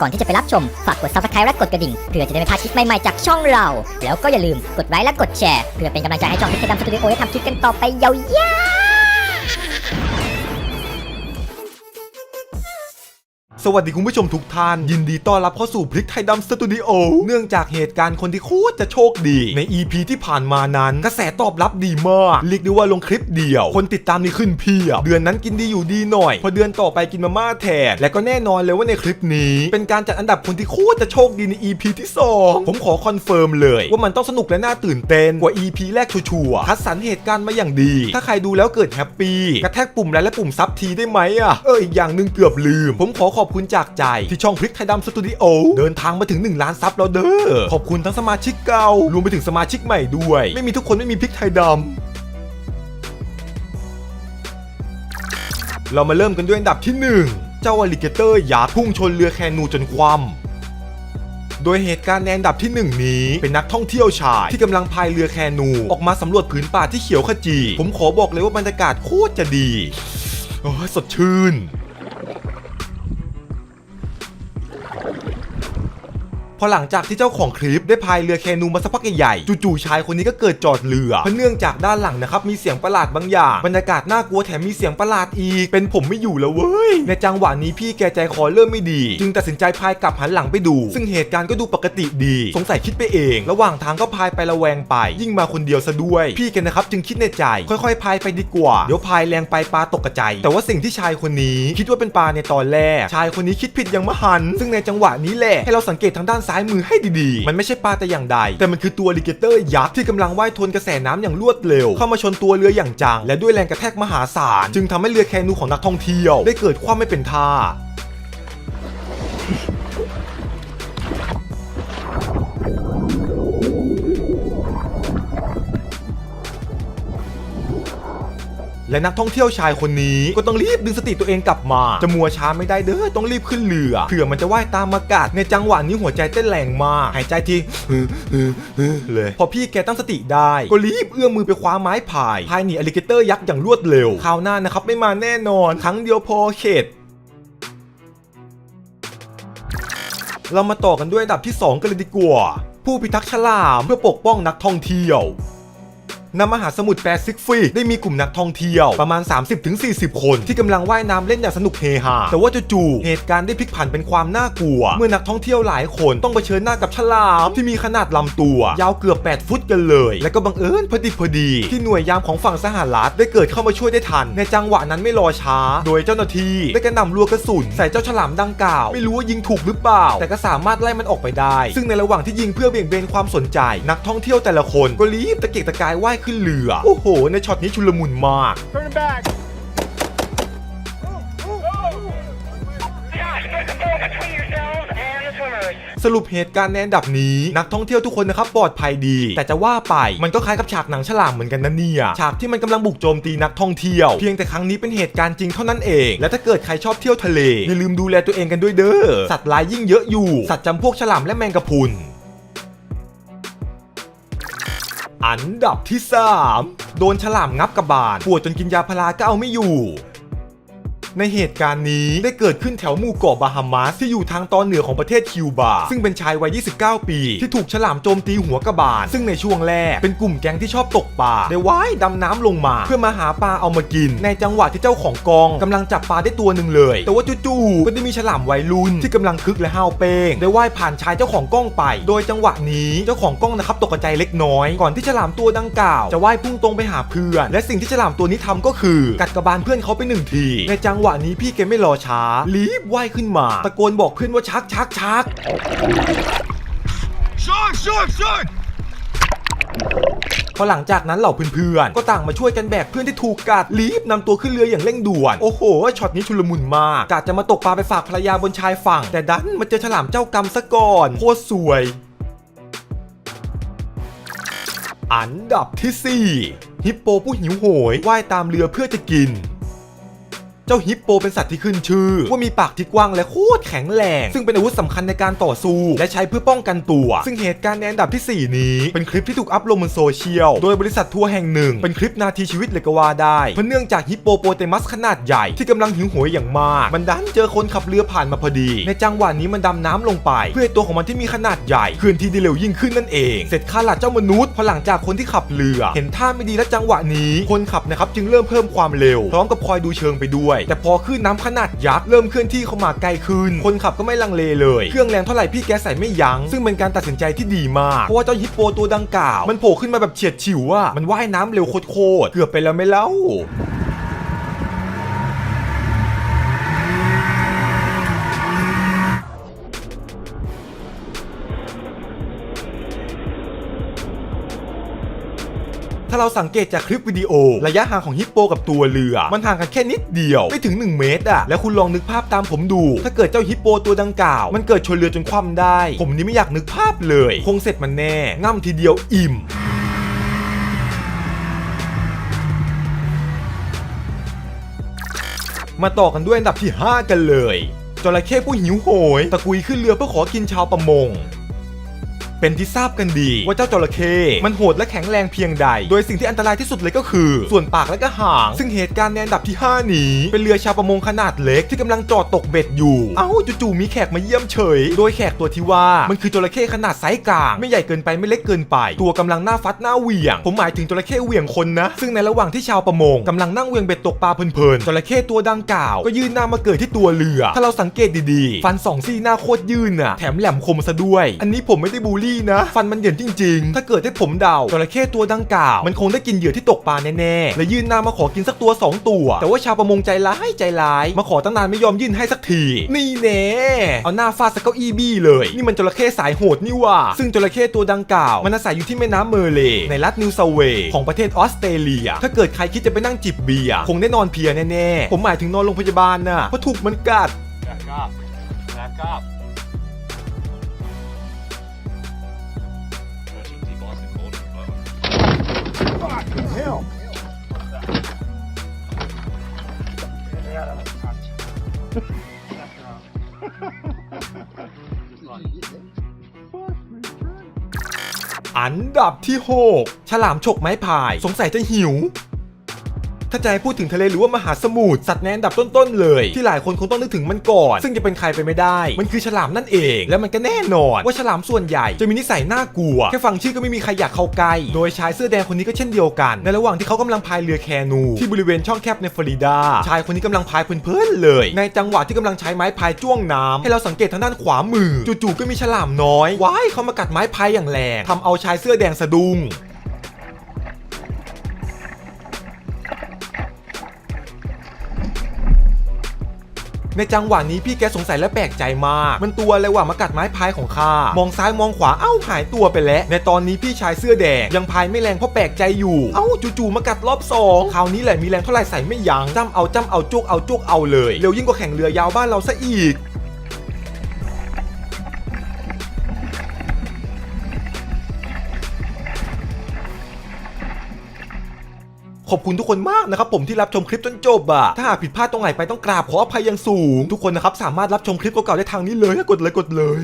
ก่อนที่จะไปรับชม ฝากกด subscribe และกดกระดิ่ง เพื่อจะได้ไม่พลาดคลิปใหม่ ๆ จากช่องเรา แล้วก็อย่าลืมกดไลค์และกดแชร์ เพื่อเป็นกำลังใจให้ช่องพิกดำสตูดิโอได้ทำคลิปกันต่อไปยาวๆ สวัสดีคุณผู้ชมทุกท่าน ยินดีต้อนรับเข้าสู่พลิกไทยดำสตูดิโอเนื่องจากเหตุการณ์คนที่โคตรจะโชคดี ใน EP ที่ผ่านมานั้น กระแสตอบรับดีมากเรียกได้ว่าลงคลิปเดียว คนติดตามนี่ขึ้นเพียบเดือนนั้นกินดีอยู่ดีหน่อย พอเดือนต่อไปกินมาม่าแทนและก็แน่นอนเลยว่าในคลิปนี้ เป็นการจัดอันดับคนที่โคตรจะโชคดีใน EP ที่สองผมขอคอนเฟิร์มเลย ว่ามันต้องสนุกและน่าตื่นเต้นกว่า EP แรกชัวร์คัดสรรเหตุการณ์มาอย่างดี ถ้าใครดูแล้วเกิดแฮปปี้กระแทกปุ่มไลค์และปุ่มซับทีได้ไหมอะเอออีกอย่างหนึ่งเกือบลืม ผมขอขอบคุณจากใจที่ช่องพลิกไทยดำสตูดิโอเดินทางมาถึง 1 ล้านซับแล้วเด้อขอบคุณทั้งสมาชิกเก่ารวมไปถึงสมาชิกใหม่ด้วย ไม่มีทุกคนไม่มีพลิกไทยดำเรามาเริ่มกันด้วยอันดับที่ 1 เจ้าอลิเกเตอร์ยักษ์พุ่งชนเรือแคนูจนคว่ำโดยเหตุการณ์ในอันดับที่ 1 นี้ เป็นนักท่องเที่ยวชายที่กำลังพายเรือแคนู ออกมาสำรวจผืนป่าที่เขียวขจี ผมขอบอกเลยว่าบรรยากาศโคตรจะดี โอ้สดชื่น พอหลังจากที่เจ้าของคลิปได้พายเรือแคนูมาสักพักใหญ่ๆจู่ๆชายคนนี้ก็เกิดจอดเรือเพราะเนื่องจากด้านหลังนะครับมีเสียงประหลาดบางอย่างบรรยากาศน่ากลัวแถมมีเสียงประหลาดอีก เป็นผมไม่อยู่แล้วเว้ยในจังหวะนี้พี่แกใจคอเริ่มไม่ดี จึงตัดสินใจพายกลับหันหลังไปดู ซึ่งเหตุการณ์ก็ดูปกติดี สงสัยคิดไปเอง ระหว่างทางก็พายไประแวงไป ยิ่งมาคนเดียวซะด้วย พี่แกนะครับจึงคิดในใจ ค่อยๆพายไปดีกว่า เดี๋ยวพายแรงไปปลาตกกระจายแต่ว่าสิ่งที่ชายคนนี้คิดว่าเป็นปลาในตอนแรก ชายคนนี้คิดผิดอย่างมหันซึ่งในจังหวะนี้แหละให้เราสังเกตทางด้านซ้ายมือให้ดีๆ มันไม่ใช่ปลาแต่อย่างใด แต่มันคือตัวลิเกเตอร์ยักษ์ที่กำลังว่ายทวนกระแสน้ำอย่างรวดเร็ว เข้ามาชนตัวเรืออย่างจัง และด้วยแรงกระแทกมหาศาล จึงทำให้เรือแคนูของนักท่องเที่ยว ได้เกิดความไม่เป็นท่า และนักท่องเที่ยวชายคนนี้ก็ต้องรีบดึงสติตัวเองกลับมา จะมัวช้าไม่ได้เด้อต้องรีบขึ้นเรือเผื่อมันจะว่ายตามอากาศในจังหวะนี้หัวใจเต้นแรงมากหายใจทีฮึฮึฮึเลย พอพี่แกตั้งสติได้ ก็รีบเอื้อมมือไปคว้าไม้พายพายหนีอลิเกเตอร์ยักษ์อย่างรวดเร็วคราวหน้านะครับไม่มาแน่นอนครั้งเดียวพอเข็ดเรามาต่อกันด้วยอันดับที่ 2 กันเลยดีกว่า ผู้พิทักษ์ฉลามเพื่อปกป้องนักท่องเที่ยว ณมหาสมุทรแปซิฟิกได้มีกลุ่มนักท่องเที่ยวประมาณ 30-40 คน ที่กำลังว่ายน้ำเล่นอย่างสนุกเฮฮาแต่ว่าจู่ๆเหตุการณ์ได้พลิกผันเป็นความน่ากลัว เมื่อนักท่องเที่ยวหลายคนต้องเผชิญหน้ากับฉลามที่มีขนาดลำตัวยาวเกือบ 8 ฟุตกันเลย และก็บังเอิญพอดีพอดี ที่หน่วยยามของฝั่งสหรัฐได้เกิดเข้ามาช่วยได้ทัน ในจังหวะนั้นไม่รอช้า โดยเจ้าหน้าที่ได้กระหน่ำรัวกระสุนใส่เจ้าฉลามดังกล่าว ไม่รู้ว่ายิงถูกหรือเปล่า แต่ก็สามารถไล่มันออกไปได้ ซึ่งในระหว่างที่ยิงเพื่อเบี่ยงเบนความสนใจ นักท่องเที่ยวแต่ละคนก็รีบตะเกียกตะกายว่ายขึ้นเรือ โอ้โห ในช็อตนี้ชุลมุนมาก สรุปเหตุการณ์ในอันดับนี้นักท่องเที่ยวทุกคนนะครับปลอดภัยดี แต่จะว่าไปมันก็คล้ายกับฉากหนังฉลามเหมือนกันนะเนี่ยฉากที่มันกำลังบุกโจมตีนักท่องเที่ยว เพียงแต่ครั้งนี้เป็นเหตุการณ์จริงเท่านั้นเอง และถ้าเกิดใครชอบเที่ยวทะเลอย่าลืมดูแลตัวเองกันด้วยเด้อสัตว์ร้ายยิ่งเยอะอยู่ สัตว์จำพวกฉลามและแมงกะพรุน อันดับที่ 3 โดนฉลามงับกระบาลปวดจนกินยาพาราก็เอาไม่อยู่ ในเหตุการณ์นี้ได้เกิดขึ้นแถวหมู่เกาะบาฮามาสที่อยู่ทางตอนเหนือของประเทศคิวบา ซึ่งเป็นชายวัย 29 ปี ที่ถูกฉลามโจมตีหัวกระบาล ซึ่งในช่วงแรกเป็นกลุ่มแก๊งที่ชอบตกปลาได้ว่ายดำน้ำลงมา เพื่อมาหาปลาเอามากิน ในจังหวะที่เจ้าของกองกำลังจับปลาได้ตัวหนึ่งเลย แต่ว่าจู่ๆก็ได้มีฉลามวัยรุ่นที่กำลังคึกและห้าวเป้งได้ว่ายผ่านชายเจ้าของกล้องไป โดยจังหวะนี้เจ้าของกล้องนะครับตกใจเล็กน้อยก่อนที่ฉลามตัวดังกล่าวจะว่ายพุ่งตรงไปหาเพื่อน และสิ่งที่ฉลามตัวนี้ทำก็คือ กัดกระบาลเพื่อนเขาไปหนึ่งทีในจังหวะนี้พี่แกไม่รอช้า รีบว่ายขึ้นมา ตะโกนบอกเพื่อนว่าชักชักชัก Shark, shark, shark. พอหลังจากนั้นเหล่าเพื่อนๆ ก็ต่างมาช่วยกันแบกเพื่อนที่ถูกกัดรีบนำตัวขึ้นเรืออย่างเร่งด่วน โอ้โห ช็อตนี้ชุลมุนมากกะจะมาตกปลาไปฝากภรรยาบนชายฝั่ง แต่ดันมาเจอฉลามเจ้ากรรมซะก่อนโคตรสวย อันดับที่ 4 ฮิปโปผู้หิวโหยว่ายตามเรือเพื่อจะกินเจ้าฮิปโปเป็นสัตว์ที่ขึ้นชื่อ ว่ามีปากที่กว้างและโคตรแข็งแรง ซึ่งเป็นอาวุธสำคัญในการต่อสู้ และใช้เพื่อป้องกันตัว ซึ่งเหตุการณ์ในอันดับทีสี่ 4 นี้ เป็นคลิปที่ถูกอัพลงบนโซเชียล โดยบริษัททัวร์แห่งหนึ่ง เป็นคลิปนาทีชีวิตเลยก็ว่าได้เพราะเนื่องจากฮิปโปโปเตมัสขนาดใหญ่ที่กำลังหิวโหยอย่างมาก มันดันเจอคนขับเรือผ่านมาพอดี ในจังหวะนี้มันดำน้ำลงไป เพื่อให้ตัวของมันที่มีขนาดใหญ่เคลื่อนที่ได้เร็วยิ่งขึ้นนั่นเอง เสร็จข้าหลัดเจ้ามนุษย์พอหลังจากคนที่ขับเรือ เห็นท่าไม่ดีและจังหวะนี้ คนขับนะครับจึงเริ่มเพิ่มความเร็ว พร้อมกับคอยดูเชิงไปด้วยแต่พอขึ้นน้ำขนาดยักษ์เริ่มเคลื่อนที่เข้ามาใกล้ขึ้น คนขับก็ไม่ลังเลเลย เครื่องแรงเท่าไหร่พี่แกใส่ไม่ยัง้ง ซึ่งเป็นการตัดสินใจที่ดีมาก เพราะว่าเจ้าฮิปโปตัวดังกล่าว มันโผล่ขึ้นมาแบบเฉียดฉิวอะมันว่ายน้ำเร็วโคตรเกือบไปแล้วไม่เล่า ถ้าเราสังเกตจากคลิปวิดีโอ ระยะห่างของฮิปโปกับตัวเรือ มันห่างกันแค่นิดเดียว ไม่ถึง 1 เมตรอะแล้วคุณลองนึกภาพตามผมดู ถ้าเกิดเจ้าฮิปโปตัวดังกล่าว มันเกิดชนเรือจนคว่ำได้ ผมนี่ไม่อยากนึกภาพเลย คงเสร็จมันแน่ง่ำทีเดียวอิ่มมาต่อกันด้วยอันดับที่ 5 กันเลย จระเข้ผู้หิวโหย ตะกุยขึ้นเรือเพื่อขอกินชาวประมง เป็นที่ทราบกันดี ว่าเจ้าจระเข้มันโหดและแข็งแรงเพียงใด โดยสิ่งที่อันตรายที่สุดเลยก็คือ ส่วนปากและก็หาง ซึ่งเหตุการณ์ในอันดับที่ 5 นี้ เป็นเรือชาวประมงขนาดเล็กที่กำลังจอดตกเบ็ดอยู่ เอ้าจู่ๆมีแขกมาเยี่ยมเฉย โดยแขกตัวที่ว่ามันคือจระเข้ขนาดไซส์กลาง ไม่ใหญ่เกินไปไม่เล็กเกินไป ตัวกำลังหน้าฟัดหน้าเหวี่ยง ผมหมายถึงจระเข้เหวี่ยงคนนะ ซึ่งในระหว่างที่ชาวประมงกำลังนั่งเหวี่ยงเบ็ดตกปลาเพลินๆจระเข้ตัวดังกล่าวก็ยื่นหน้ามาเกิดที่ตัวเรือ ถ้าเราสังเกตดีๆ ฟันสองซี่หน้าโคตรยื่นน่ะแถมแหลมคมซะด้วย อันนี้ผมไม่ได้บูลลี่นะ ฟันมันเหยินจริง ๆ ถ้าเกิดให้ผมเดาจระเข้ตัวดังกล่าว มันคงได้กินเหยื่อที่ตกปลาแน่ๆและยื่นหน้ามาขอกินสักตัวสองตัว แต่ว่าชาวประมงใจร้ายใจร้าย มาขอตั้งนานไม่ยอมยื่นให้สักที นี่แน่เอาหน้าฟาดสักเก้าอี้บี้เลย นี่มันจระเข้สายโหดนี่ว่า ซึ่งจระเข้ตัวดังกล่าว มันอาศัยอยู่ที่แม่น้ำเมอร์เลย์ในรัฐนิวเซาเวย์ของประเทศออสเตรเลีย ถ้าเกิดใครคิดจะไปนั่งจิบเบียร์คงได้นอนเพลียแน่ๆผมหมายถึงนอนโรงพยาบาลน่ะเพราะถูกมันกัด Back up. Back up. Emergency อันดับที่ 6 ฉลามฉกไม้พาย สงสัยจะหิว ถ้าจะให้พูดถึงทะเลหรือว่ามหาสมุทรสัตว์ในอันดับต้นๆเลย ที่หลายคนคงต้องนึกถึงมันก่อน ซึ่งจะเป็นใครไปไม่ได้ มันคือฉลามนั่นเอง และมันก็แน่นอนว่าฉลามส่วนใหญ่จะมีนิสัยน่ากลัว แค่ฟังชื่อก็ไม่มีใครอยากเข้าใกล้ โดยชายเสื้อแดงคนนี้ก็เช่นเดียวกัน ในระหว่างที่เขากำลังพายเรือแคนู ที่บริเวณช่องแคบในฟลอริดา ชายคนนี้กำลังพายเพลินๆเลย ในจังหวะที่กำลังใช้ไม้พายจ้วงน้ำให้เราสังเกตทางด้านขวามือ จู่ๆก็มีฉลามน้อยว้ายเขามากัดไม้พายอย่างแรงทำเอาชายเสื้อแดงสะดุ้ง ในจังหวะนี้พี่แกสงสัยและแปลกใจมาก มันตัวอะไรวะมากัดไม้พายของข้ามองซ้ายมองขวาเอ้าหายตัวไปแล้ว ในตอนนี้พี่ชายเสื้อแดงยังพายไม่แรงเพราะแปลกใจอยู่ เอ้าจู่ๆมากัดรอบสองคราวนี้แหละมีแรงเท่าไหร่ใส่ไม่ยัง้งจ้ำเอาจ้ำเอาจุกเอาจุกเอาเลยเร็วยิ่งกว่าแข่งเรือยาวบ้านเราซะอีก ขอบคุณทุกคนมากนะครับผมที่รับชมคลิปจนจบอะถ้าหากผิดพลาดตรงไหนไปต้องกราบขออภัยอย่างสูง ทุกคนนะครับสามารถรับชมคลิปเก่าๆได้ทางนี้เลยกดเลยกดเลย